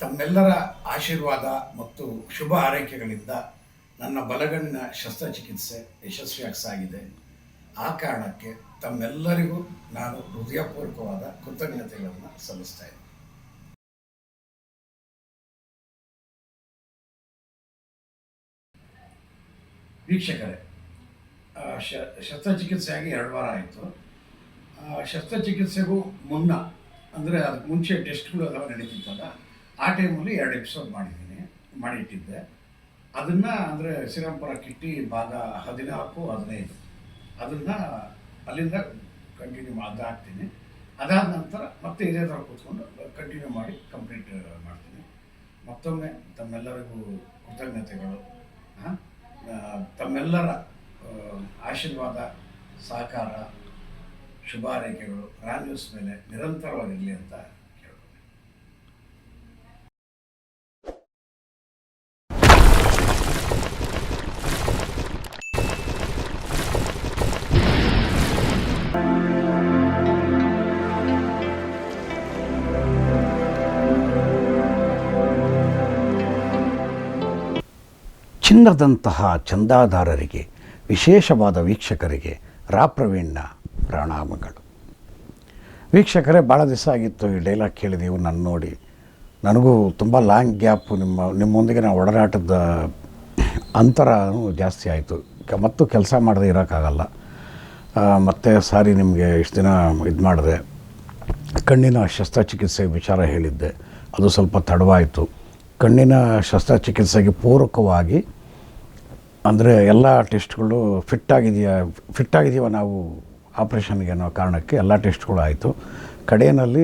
ತಮ್ಮೆಲ್ಲರ ಆಶೀರ್ವಾದ ಮತ್ತು ಶುಭ ಆರೈಕೆಗಳಿಂದ ನನ್ನ ಬಲಗಣ್ಣಿನ ಶಸ್ತ್ರಚಿಕಿತ್ಸೆ ಯಶಸ್ವಿಯಾಗಿ ಸಾಗಿದೆ. ಆ ಕಾರಣಕ್ಕೆ ತಮ್ಮೆಲ್ಲರಿಗೂ ನಾನು ಹೃದಯಪೂರ್ವಕವಾದ ಕೃತಜ್ಞತೆಗಳನ್ನು ಸಲ್ಲಿಸ್ತಾ ಇದ್ದೀನಿ. ವೀಕ್ಷಕರೇ ಶ, ಶಸ್ತ್ರಚಿಕಿತ್ಸೆಯಾಗಿ ಎರಡು ವಾರ ಆಯಿತು. ಶಸ್ತ್ರಚಿಕಿತ್ಸೆಗೂ ಮುನ್ನ, ಅಂದರೆ ಅದಕ್ಕೆ ಮುಂಚೆ ಟೆಸ್ಟ್ಗಳು ಅದೆಲ್ಲ ನಡೀತಿತ್ತಲ್ಲ ಆ ಟೈಮಲ್ಲಿ ಎರಡು ಎಪಿಸೋಡ್ ಮಾಡಿದ್ದೀನಿ, ಮಾಡಿಟ್ಟಿದ್ದೆ. ಅದನ್ನು ಅಂದರೆ ಶ್ರೀರಾಮ್ಪುರ ಕಿಟ್ಟಿ ಭಾಗ ಹದಿನಾಲ್ಕು ಹದಿನೈದು. ಅದನ್ನು ಅಲ್ಲಿಂದ ಕಂಟಿನ್ಯೂ ಅದು ಹಾಕ್ತೀನಿ. ಅದಾದ ನಂತರ ಮತ್ತೆ ಇದೇ ಥರ ಕೂತ್ಕೊಂಡು ಕಂಟಿನ್ಯೂ ಮಾಡಿ ಕಂಪ್ಲೀಟ್ ಮಾಡ್ತೀನಿ. ಮತ್ತೊಮ್ಮೆ ತಮ್ಮೆಲ್ಲರಿಗೂ ಕೃತಜ್ಞತೆಗಳು. ತಮ್ಮೆಲ್ಲರ ಆಶೀರ್ವಾದ, ಸಹಕಾರ, ಶುಭಾರೈಕೆಗಳು. ರಾನ್ ನ್ಯೂಸ್ ಮೇಲೆ ನಿರಂತರವಾಗಿರಲಿ ಅಂತ ಚಿನ್ನದಂತಹ ಚಂದಾದಾರರಿಗೆ, ವಿಶೇಷವಾದ ವೀಕ್ಷಕರಿಗೆ ರಾಪ್ರವೀಣ್ಣ ಪ್ರಣಾಮಗಳು. ವೀಕ್ಷಕರೇ ಭಾಳ ದಿವಸ ಆಗಿತ್ತು ಈ ಡೈಲಾಗ್ ಕೇಳಿದೆವು ನಾನು ನೋಡಿ. ನನಗೂ ತುಂಬ ಲಾಂಗ್ ಗ್ಯಾಪು ನಿಮ್ಮ, ನಿಮ್ಮೊಂದಿಗೆ ನಾವು ಒಡನಾಟದ ಅಂತರ ಜಾಸ್ತಿ ಆಯಿತು. ಮತ್ತು ಕೆಲಸ ಮಾಡದೆ ಇರೋಕ್ಕಾಗಲ್ಲ. ಮತ್ತೆ ಸಾರಿ ನಿಮಗೆ ಇಷ್ಟು ದಿನ ಇದು ಮಾಡಿದೆ. ಕಣ್ಣಿನ ಶಸ್ತ್ರಚಿಕಿತ್ಸೆ ವಿಚಾರ ಹೇಳಿದ್ದೆ. ಅದು ಸ್ವಲ್ಪ ತಡವಾಯಿತು. ಕಣ್ಣಿನ ಶಸ್ತ್ರಚಿಕಿತ್ಸೆಗೆ ಪೂರಕವಾಗಿ ಅಂದರೆ ಎಲ್ಲ ಟೆಸ್ಟ್ಗಳು ಫಿಟ್ ಆಗಿದೆಯಾ, ಫಿಟ್ ನಾವು ಆಪ್ರೇಷನ್ಗೆ ಅನ್ನೋ ಕಾರಣಕ್ಕೆ ಎಲ್ಲ ಟೆಸ್ಟ್ಗಳು ಆಯಿತು. ಕಡೆಯಲ್ಲಿ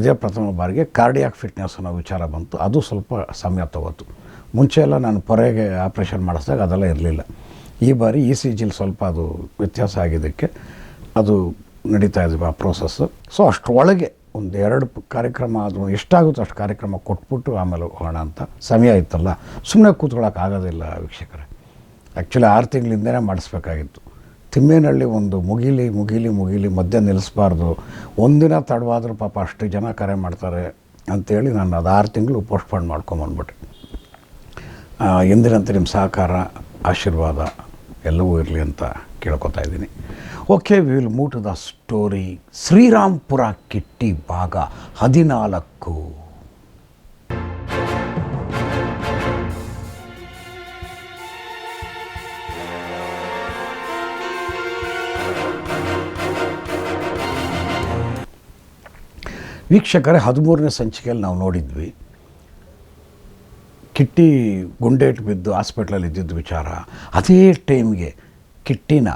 ಇದೇ ಪ್ರಥಮ ಬಾರಿಗೆ ಕಾರ್ಡಿಯಾಕ್ ಫಿಟ್ನೆಸ್ ಅನ್ನೋ ವಿಚಾರ ಬಂತು. ಅದು ಸ್ವಲ್ಪ ಸಮಯ ತಗೋತು. ಮುಂಚೆ ಎಲ್ಲ ನಾನು ಪೊರೆಗೆ ಆಪ್ರೇಷನ್ ಮಾಡಿಸಿದಾಗ ಅದೆಲ್ಲ ಇರಲಿಲ್ಲ. ಈ ಬಾರಿ ಇ ಸಿ ಜಿಲಿ ಸ್ವಲ್ಪ ಅದು ವ್ಯತ್ಯಾಸ ಆಗಿದ್ದಕ್ಕೆ ಅದು ನಡೀತಾ ಇದೆ ಆ ಪ್ರೋಸೆಸ್ಸು ಸೊ ಅಷ್ಟರೊಳಗೆ ಒಂದು ಎರಡು ಕಾರ್ಯಕ್ರಮ ಆದರೂ ಎಷ್ಟಾಗುತ್ತೋ ಅಷ್ಟು ಕಾರ್ಯಕ್ರಮ ಕೊಟ್ಬಿಟ್ಟು ಆಮೇಲೆ ಹೋಗೋಣ ಅಂತ ಸಮಯ ಇತ್ತಲ್ಲ. ಸುಮ್ಮನೆ ಕೂತ್ಕೊಳ್ಳೋಕ್ಕಾಗೋದಿಲ್ಲ ವೀಕ್ಷಕರೇ. ಆ್ಯಕ್ಚುಲಿ ಆರು ತಿಂಗಳಿಂದನೇ ಮಾಡಿಸ್ಬೇಕಾಗಿತ್ತು. ತಿಮ್ಮೇನಹಳ್ಳಿ ಒಂದು ಮುಗಿಲಿ ಮುಗಿಲಿ ಮುಗಿಲಿ ಮಧ್ಯೆ ನಿಲ್ಲಿಸ್ಬಾರ್ದು. ಒಂದಿನ ತಡವಾದರೂ ಪಾಪ ಅಷ್ಟು ಜನ ಕರೆ ಮಾಡ್ತಾರೆ ಅಂತೇಳಿ ನಾನು ಅದು ಆರು ತಿಂಗಳು ಪೋಸ್ಟ್ಪೋನ್ ಮಾಡ್ಕೊಂಬಂದ್ಬಿಟ್ಟೆ ಎಂದಿನಂತೆ ನಿಮ್ಮ ಸಹಕಾರ, ಆಶೀರ್ವಾದ ಎಲ್ಲವೂ ಇರಲಿ ಅಂತ ಕೇಳ್ಕೊತಾ ಇದ್ದೀನಿ. Okay we will moot the story Srirampura Kitty ಭಾಗ ಹದಿನಾಲ್ಕು. ವೀಕ್ಷಕರೇ, ಹದಿಮೂರನೇ ಸಂಚಿಕೆಯಲ್ಲಿ ನಾವು ನೋಡಿದ್ವಿ. ಕಿಟ್ಟಿ ಗುಂಡೇಟು ಬಿದ್ದು ಹಾಸ್ಪಿಟ್ಲಲ್ಲಿ ಇದ್ದಿದ್ದ ವಿಚಾರ, ಅದೇ ಟೈಮ್ಗೆ ಕಿಟ್ಟಿನ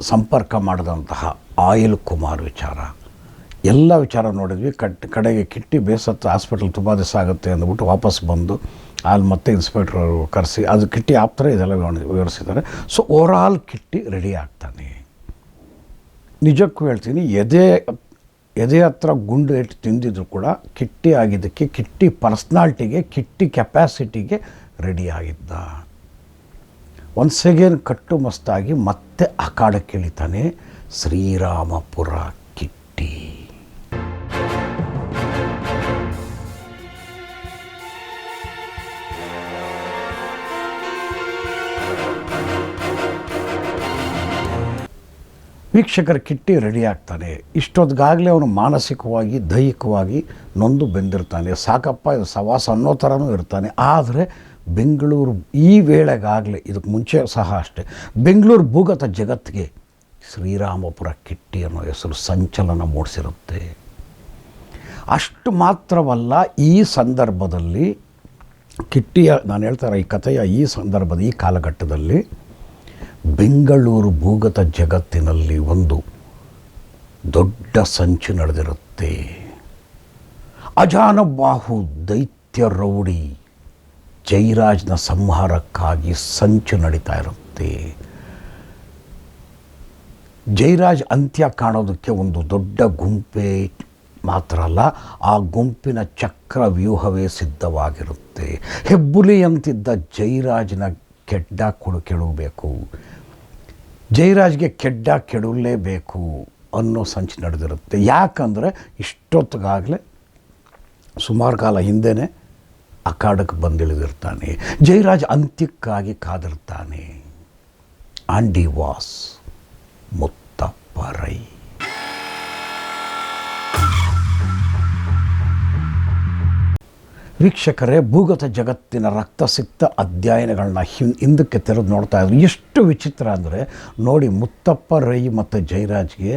ಸಂಪರ್ಕ ಮಾಡಿದಂತಹ ಆಯಿಲ್ ಕುಮಾರ್ ವಿಚಾರ. ಎಲ್ಲ ವಿಚಾರ ನೋಡಿದ್ವಿ. ಕಟ್, ಕಡೆಗೆ ಕಿಟ್ಟಿ ಬೇಸತ್ತು ಹಾಸ್ಪಿಟಲ್ ತುಂಬ ದಿವಸ ಆಗುತ್ತೆ ಅಂದ್ಬಿಟ್ಟು ವಾಪಸ್ ಬಂದು ಅಲ್ಲಿ ಮತ್ತೆ ಇನ್ಸ್ಪೆಕ್ಟ್ರ್ ಕರೆಸಿ, ಅದು ಕಿಟ್ಟಿ ಆಪ್ತಾರೆ ಇದೆಲ್ಲ ವಿವರಿಸಿದ್ದಾರೆ. ಸೊ, ಓವರಾಲ್ ಕಿಟ್ಟಿ ರೆಡಿ ಆಗ್ತಾನೆ. ನಿಜಕ್ಕೂ ಹೇಳ್ತೀನಿ, ಎದೆ ಎದೆ ಹತ್ರ ಗುಂಡು ಇಟ್ಟು ತಿಂದಿದ್ರು ಕೂಡ ಕಿಟ್ಟಿ ಆಗಿದ್ದಕ್ಕೆ, ಕಿಟ್ಟಿ ಪರ್ಸ್ನಾಲ್ಟಿಗೆ, ಕಿಟ್ಟಿ ಕೆಪ್ಯಾಸಿಟಿಗೆ ರೆಡಿ ಆಗಿದ್ದ. ಒನ್ಸ್ ಅಗೇನ್ ಕಟ್ಟು ಮಸ್ತಾಗಿ ಮತ್ತೆ ಅಖಾಡಕ್ಕೆ ಇಳಿತಾನೆ ಶ್ರೀರಾಮಪುರ ಕಿಟ್ಟಿ. ವೀಕ್ಷಕರ ಕಿಟ್ಟಿ ರೆಡಿ ಆಗ್ತಾನೆ ಇಷ್ಟೊತ್ತಿಗಾಗಲೇ ಅವನು ಮಾನಸಿಕವಾಗಿ, ದೈಹಿಕವಾಗಿ ನೊಂದು ಬೆಂದಿರ್ತಾನೆ. ಸಾಕಪ್ಪ, ಇದು ಸವಾಸ ಅನ್ನೋ ಥರನೂ ಇರ್ತಾನೆ. ಆದರೆ ಬೆಂಗಳೂರು ಈ ವೇಳೆಗಾಗಲೇ, ಇದಕ್ಕೆ ಮುಂಚೆ ಸಹ ಅಷ್ಟೇ, ಬೆಂಗಳೂರು ಭೂಗತ ಜಗತ್ತಿಗೆ ಶ್ರೀರಾಮಪುರ ಕಿಟ್ಟಿ ಅನ್ನೋ ಹೆಸರು ಸಂಚಲನ ಮೂಡಿಸಿರುತ್ತೆ. ಅಷ್ಟು ಮಾತ್ರವಲ್ಲ, ಈ ಸಂದರ್ಭದಲ್ಲಿ ಕಿಟ್ಟಿಯ, ನಾನು ಹೇಳ್ತಾರೆ ಈ ಕಥೆಯ ಈ ಸಂದರ್ಭದ ಈ ಕಾಲಘಟ್ಟದಲ್ಲಿ ಬೆಂಗಳೂರು ಭೂಗತ ಜಗತ್ತಿನಲ್ಲಿ ಒಂದು ದೊಡ್ಡ ಸಂಚು ನಡೆದಿರುತ್ತೆ. ಅಜಾನಬಾಹು ದೈತ್ಯ ರೌಡಿ ಜೈರಾಜ್ನ ಸಂಹಾರಕ್ಕಾಗಿ ಸಂಚು ನಡೀತಾ ಇರುತ್ತೆ. ಜೈರಾಜ್ ಅಂತ್ಯ ಕಾಣೋದಕ್ಕೆ ಒಂದು ದೊಡ್ಡ ಗುಂಪೇ ಮಾತ್ರ ಅಲ್ಲ, ಆ ಗುಂಪಿನ ಚಕ್ರ ವ್ಯೂಹವೇ ಸಿದ್ಧವಾಗಿರುತ್ತೆ ಹೆಬ್ಬುಲಿಯಂತಿದ್ದ ಜೈರಾಜ್ನ ಕೆಡ್ಡ ಕೊಡು ಕೆಡಬೇಕು ಜೈರಾಜ್ಗೆ ಕೆಡ್ಡ ಕೆಡಲೇಬೇಕು ಅನ್ನೋ ಸಂಚು ನಡೆದಿರುತ್ತೆ. ಯಾಕಂದರೆ ಇಷ್ಟೊತ್ತಿಗಾಗಲೇ ಸುಮಾರು ಕಾಲ ಹಿಂದೆಯೇ ಅಖಾಡಕ್ಕೆ ಬಂದಿಳಿದಿರ್ತಾನೆ. ಜಯರಾಜ್ ಅಂತ್ಯಕ್ಕಾಗಿ ಕಾದಿರ್ತಾನೆ. And he was Muthappa Rai ವೀಕ್ಷಕರೇ, ಭೂಗತ ಜಗತ್ತಿನ ರಕ್ತಸಿಕ್ತ ಅಧ್ಯಯನಗಳನ್ನ ಹಿಂ, ಹಿಂದಕ್ಕೆ ತೆರೆದು ನೋಡ್ತಾ ಇದ್ರು. ಎಷ್ಟು ವಿಚಿತ್ರ ಅಂದರೆ, ನೋಡಿ ಮುತ್ತಪ್ಪ, ರೈ ಮತ್ತು ಜೈರಾಜ್ಗೆ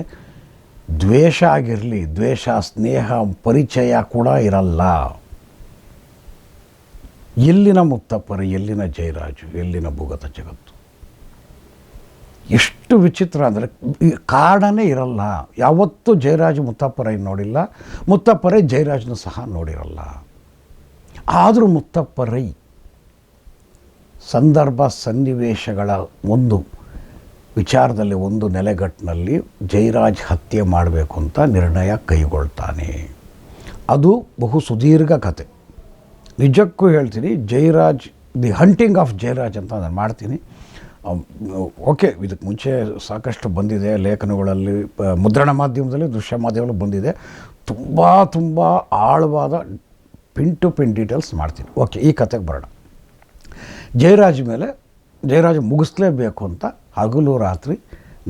ದ್ವೇಷ ಆಗಿರಲಿ, ದ್ವೇಷ, ಸ್ನೇಹ, ಪರಿಚಯ ಕೂಡ ಇರಲ್ಲ. ಎಲ್ಲಿನ ಮುತ್ತಪ್ಪ ರೈ ಎಲ್ಲಿನ ಜಯರಾಜು ಎಲ್ಲಿನ ಭೂಗತ ಜಗತ್ತು? ಎಷ್ಟು ವಿಚಿತ್ರ ಅಂದರೆ ಕಾರಣನೇ ಇರಲ್ಲ. ಯಾವತ್ತೂ ಜಯರಾಜ್ ಮುತ್ತಪ್ಪ ರೈ ನೋಡಿಲ್ಲ ಮುತ್ತಪ್ಪ ರೈ ಜಯರಾಜ್ನ ಸಹ ನೋಡಿರಲ್ಲ. ಆದರೂ ಮುತ್ತಪ್ಪ ರೈ, ಸಂದರ್ಭ ಸನ್ನಿವೇಶಗಳ ಒಂದು ವಿಚಾರದಲ್ಲಿ ಒಂದು ನೆಲೆಗಟ್ಟಿನಲ್ಲಿ ಜೈರಾಜ್ ಹತ್ಯೆ ಮಾಡಬೇಕು ಅಂತ ನಿರ್ಣಯ ಕೈಗೊಳ್ತಾನೆ. ಅದು ಬಹು ಸುದೀರ್ಘ ಕತೆ. ನಿಜಕ್ಕೂ ಹೇಳ್ತೀನಿ, Jairaj, the hunting of Jayaraj ಅಂತ ನಾನು ಮಾಡ್ತೀನಿ. ಓಕೆ, ಇದಕ್ಕೆ ಮುಂಚೆ ಸಾಕಷ್ಟು ಬಂದಿದೆ, ಲೇಖನಗಳಲ್ಲಿ, ಮುದ್ರಣ ಮಾಧ್ಯಮದಲ್ಲಿ, ದೃಶ್ಯ ಮಾಧ್ಯಮದಲ್ಲಿ ಬಂದಿದೆ. ತುಂಬ ತುಂಬ ಆಳವಾದ ಪಿನ್ ಟು ಪಿನ್ ಡೀಟೇಲ್ಸ್ ಮಾಡ್ತೀನಿ. ಓಕೆ, ಈ ಕತೆಗೆ ಬರೋಣ. ಜಯರಾಜ್ ಮೇಲೆ, ಜಯರಾಜ್ ಮುಗಿಸ್ಲೇಬೇಕು ಅಂತ ಹಗಲು ರಾತ್ರಿ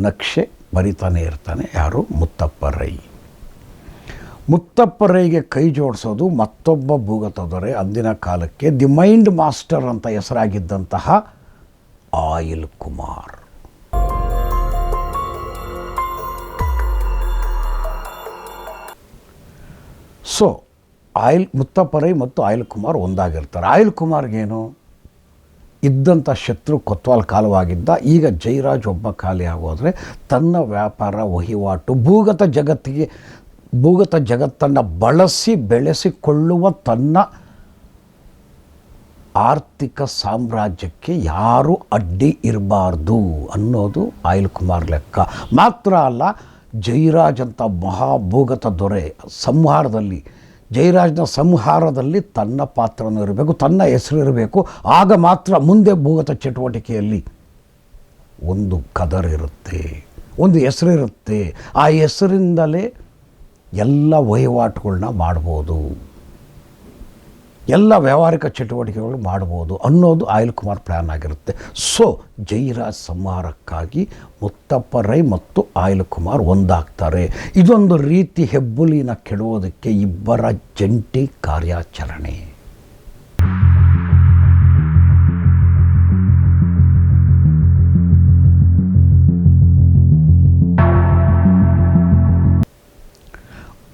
ನಕ್ಷೆ ಬರಿತಾನೆ ಇರ್ತಾನೆ ಯಾರು? ಮುತ್ತಪ್ಪ ರೈ. ಮುತ್ತಪ್ಪ ರೈಗೆ ಕೈ ಜೋಡಿಸೋದು ಮತ್ತೊಬ್ಬ ಭೂಗತ ದೊರೆ ಅಂದಿನ ಕಾಲಕ್ಕೆ ದಿ ಮೈಂಡ್ ಮಾಸ್ಟರ್ ಅಂತ ಹೆಸರಾಗಿದ್ದಂತಹ oil Kumar. So oil Muthappa Rai ಮತ್ತು ಆಯಿಲ್ ಕುಮಾರ್ ಒಂದಾಗಿರ್ತಾರೆ. ಆಯಿಲ್ ಕುಮಾರ್ಗೇನು ಇದ್ದಂಥ ಶತ್ರು ಕೊತ್ವಾಲ್ ಕಾಲವಾಗಿದ್ದ, ಈಗ ಜೈರಾಜ್ ಒಬ್ಬ ಖಾಲಿ ಆಗೋದ್ರೆ ತನ್ನ ವ್ಯಾಪಾರ, ವಹಿವಾಟು, ಭೂಗತ ಜಗತ್ತಿಗೆ, ಭೂಗತ ಜಗತ್ತನ್ನು ಬಳಸಿ, ಬೆಳೆಸಿಕೊಳ್ಳುವ ತನ್ನ ಆರ್ಥಿಕ ಸಾಮ್ರಾಜ್ಯಕ್ಕೆ ಯಾರು ಅಡ್ಡಿ ಇರಬಾರ್ದು ಅನ್ನೋದು ಆಯಿಲ್ ಕುಮಾರ್ ಲೆಕ್ಕ. ಮಾತ್ರ ಅಲ್ಲ, ಜೈರಾಜ್ ಅಂತ ಮಹಾಭೂಗತ ದೊರೆ, ಸಂಹಾರದಲ್ಲಿ ಜಯರಾಜ್ನ ಸಂಹಾರದಲ್ಲಿ ತನ್ನ ಪಾತ್ರನೂ ಇರಬೇಕು, ತನ್ನ ಹೆಸರು ಇರಬೇಕು. ಆಗ ಮಾತ್ರ ಮುಂದೆ ಭೂಗತ ಚಟುವಟಿಕೆಯಲ್ಲಿ ಒಂದು ಕದರ್ ಇರುತ್ತೆ, ಒಂದು ಹೆಸರಿರುತ್ತೆ ಆ ಹೆಸರಿಂದಲೇ ಎಲ್ಲ ವಹಿವಾಟುಗಳನ್ನ ಮಾಡ್ಬೋದು. ಎಲ್ಲ ವ್ಯಾವಹಾರಿಕ ಚಟುವಟಿಕೆಗಳು ಮಾಡ್ಬೋದು ಅನ್ನೋದು ಆಯಿಲ್ ಕುಮಾರ್ ಪ್ಲ್ಯಾನ್ ಆಗಿರುತ್ತೆ. ಸೊ ಜೈರಾಜ್ ಸಂಹಾರಕ್ಕಾಗಿ ಮುತ್ತಪ್ಪ ರೈ ಮತ್ತು ಆಯಿಲ್ ಕುಮಾರ್ ಒಂದಾಗ್ತಾರೆ. ಇದೊಂದು ರೀತಿ ಹೆಬ್ಬುಲಿನ ಕೆಡುವುದಕ್ಕೆ ಇಬ್ಬರ ಜಂಟಿ ಕಾರ್ಯಾಚರಣೆ.